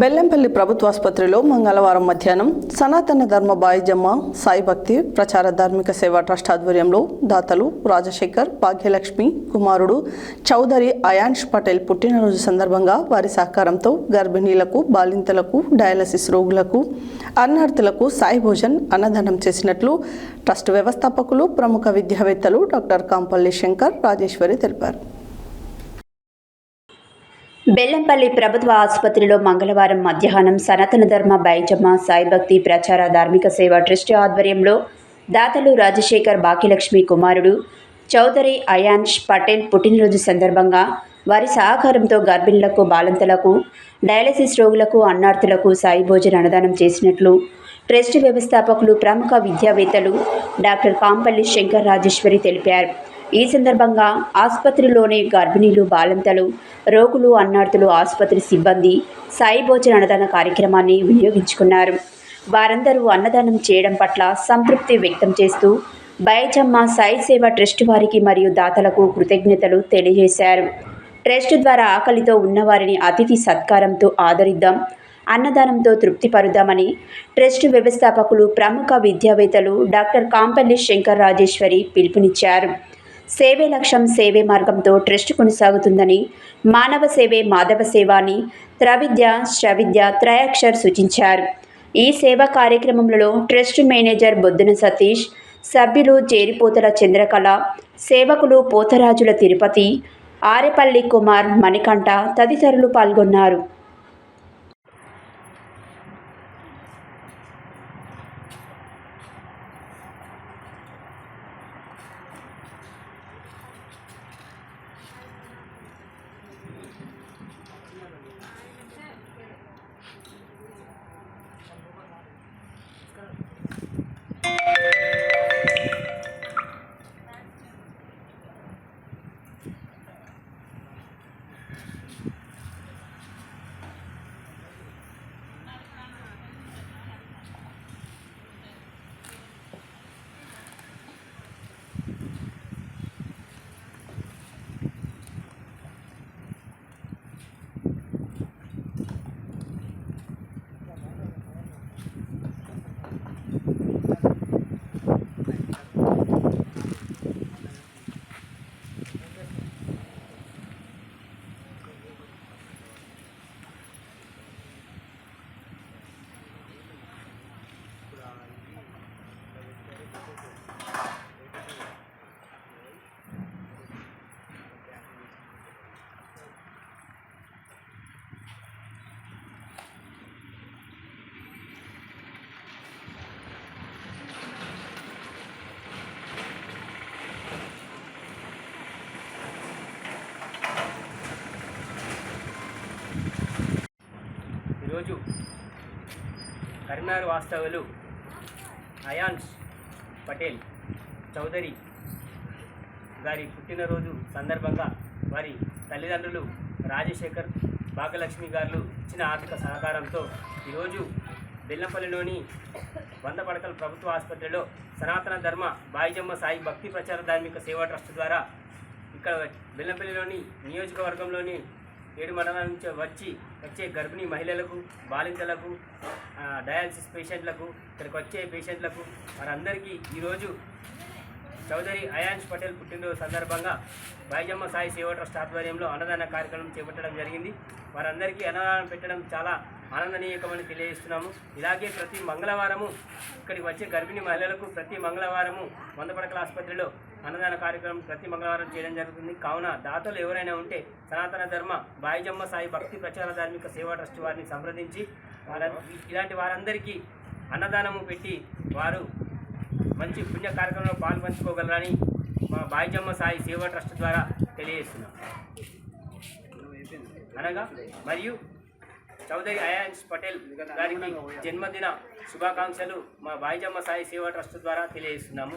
బెల్లంపల్లి ప్రభుత్వాసుపత్రిలో మంగళవారం మధ్యాహ్నం సనాతన ధర్మ బాయిజమ్మ సాయి భక్తి ప్రచార ధార్మిక సేవా ట్రస్ట్ ఆధ్వర్యంలో దాతలు రాజశేఖర్ భాగ్యలక్ష్మి కుమారుడు చౌదరి అయాన్ష్ పటేల్ పుట్టినరోజు సందర్భంగా వారి సహకారంతో గర్భిణీలకు బాలింతలకు డయాలసిస్ రోగులకు అన్నార్థులకు సాయి భోజన్ అన్నదానం చేసినట్లు ట్రస్ట్ వ్యవస్థాపకులు ప్రముఖ విద్యావేత్తలు డాక్టర్ కాంపల్లి శంకర్ రాజేశ్వరి తెలిపారు. బెల్లంపల్లి ప్రభుత్వ ఆసుపత్రిలో మంగళవారం మధ్యాహ్నం సనాతన ధర్మ బైజమ్మ సాయిభక్తి ప్రచార ధార్మిక సేవ ట్రస్ట్ ఆధ్వర్యంలో దాతలు రాజశేఖర్ భాగ్యలక్ష్మి కుమారుడు చౌదరి అయాన్ష్ పటేల్ పుట్టినరోజు సందర్భంగా వారి సహకారంతో గర్భిణులకు బాలంతలకు డయాలసిస్ రోగులకు అన్నార్థులకు సాయి భోజన అన్నదానం చేసినట్లు ట్రస్ట్ వ్యవస్థాపకులు ప్రముఖ విద్యావేత్తలు డాక్టర్ కాంపల్లి శంకర్ రాజేశ్వరి తెలిపారు. ఈ సందర్భంగా ఆసుపత్రిలోని గర్భిణీలు బాలంతలు రోగులు అన్నార్థులు ఆసుపత్రి సిబ్బంది సాయి భోజన అన్నదాన కార్యక్రమాన్ని వినియోగించుకున్నారు. వారందరూ అన్నదానం చేయడం పట్ల సంతృప్తి వ్యక్తం చేస్తూ బయచమ్మ సాయి సేవ ట్రస్ట్ వారికి మరియు దాతలకు కృతజ్ఞతలు తెలియజేశారు. ట్రస్ట్ ద్వారా ఆకలితో ఉన్నవారిని అతిథి సత్కారంతో ఆదరిద్దాం అన్నదానంతో తృప్తిపరుద్దామని ట్రస్ట్ వ్యవస్థాపకులు ప్రముఖ విద్యావేత్తలు డాక్టర్ కాంపల్లి శంకర్ రాజేశ్వరి పిలుపునిచ్చారు. సేవే లక్ష్యం సేవే మార్గంతో ట్రస్ట్ కొనసాగుతుందని మానవ సేవే మాధవ సేవ అని త్రవిద్య శ్రవిద్య త్రయాక్షర్ సూచించారు. ఈ సేవా కార్యక్రమంలో ట్రస్ట్ మేనేజర్ బొద్దున సతీష్ సభ్యులు చేరిపోతల చంద్రకళ సేవకులు పోతరాజుల తిరుపతి ఆరెపల్లి కుమార్ మణికంఠ తదితరులు పాల్గొన్నారు ఈరోజు కరీంనగర్ వాస్తవులు అయాన్స్ పటేల్ చౌదరి గారి పుట్టినరోజు సందర్భంగా వారి తల్లిదండ్రులు రాజశేఖర్ భాగ్యలక్ష్మి గారు ఇచ్చిన ఆర్థిక సహకారంతో ఈరోజు బెల్లంపల్లిలోని వంద పడకల ప్రభుత్వ ఆసుపత్రిలో సనాతన ధర్మ బాయిజమ్మ సాయి భక్తి ప్రచార ధార్మిక సేవా ట్రస్ట్ ద్వారా ఇక్కడ బెల్లంపల్లిలోని నియోజకవర్గంలోని ఏడు మండలాల నుంచి వచ్చి వచ్చే గర్భిణీ మహిళలకు బాలింతలకు డయాలసిస్ పేషెంట్లకు ఇక్కడికి వచ్చే పేషెంట్లకు వారందరికీ ఈరోజు చౌదరి అయాన్స్ పటేల్ పుట్టినరోజు సందర్భంగా బైజమ్మ సాయి సేవా ట్రస్ట్ ఆధ్వర్యంలో అన్నదాన కార్యక్రమం చేపట్టడం జరిగింది. వారందరికీ అన్నదానం పెట్టడం చాలా ఆనందనీయకమని తెలియజేస్తున్నాము. ఇలాగే ప్రతి మంగళవారము ఇక్కడికి వచ్చే గర్భిణీ మహిళలకు ప్రతి మంగళవారము వందపడకల ఆసుపత్రిలో అన్నదాన కార్యక్రమం ప్రతి మంగళవారం చేయడం జరుగుతుంది. కావున దాతలు ఎవరైనా ఉంటే సనాతన ధర్మ బాయిజమ్మ సాయి భక్తి ప్రచార ధార్మిక సేవా ట్రస్ట్ వారిని సంప్రదించి వార ఇలాంటి వారందరికీ అన్నదానము పెట్టి వారు మంచి పుణ్య కార్యక్రమంలో పాల్పంచుకోగలరని మా బాయిజమ్మ సాయి సేవా ట్రస్ట్ ద్వారా తెలియజేస్తున్నాం. అనగా మరియు చౌదరి అయాన్స్ పటేల్ గారికి జన్మదిన శుభాకాంక్షలు మా బాయిజమ్మ సాయి సేవా ట్రస్ట్ ద్వారా తెలియజేస్తున్నాము.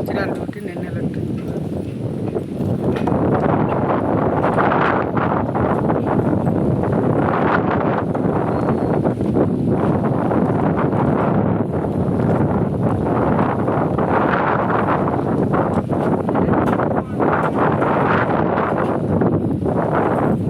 వచ్చిన డ్యూటీ నిన్నెలట్టు